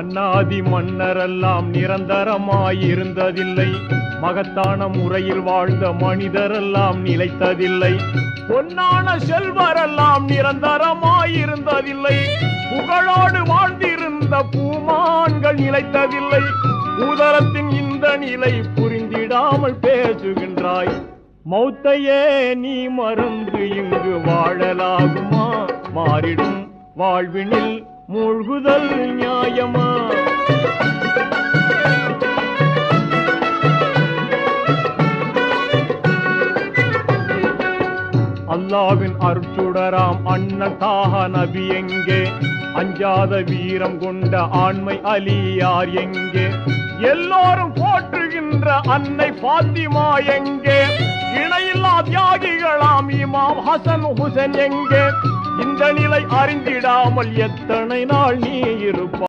மன்னாதி மன்னரெல்லாம் நிரந்தரமாயிருந்ததில்லை. மகத்தான முறையில் வாழ்ந்த மனிதரெல்லாம் நிலைத்ததில்லை. பொன்னான செல்வரெல்லாம் நிரந்தரமாயிருந்ததில்லை. புகழோடு வாழ்ந்திருந்த பூமான்கள் நிலைத்ததில்லை. உதரத்தின் இந்த நிலை புரிந்திடாமல் பேசுகின்றாய். மௌத்தையே நீ மறந்து இங்கு வாழலாகுமா? மாறிடும் வாழ்வினில் மூழ்குதல் நியாயமா? அல்லாவின் அருட்சுடராம் அண்ணன் நபி எங்கே? அஞ்சாத வீரம் கொண்ட ஆண்மை அலியார் எங்கே? எல்லோரும் போற்றுகின்ற அன்னை பாத்திமா எங்கே? இணையில்லா தியாகிகளாம் இமாம் ஹசன் ஹுசன் எங்கே? இந்த நிலை அறிந்திடாமல் எத்தனை நாள் நீ இருப்பாய்?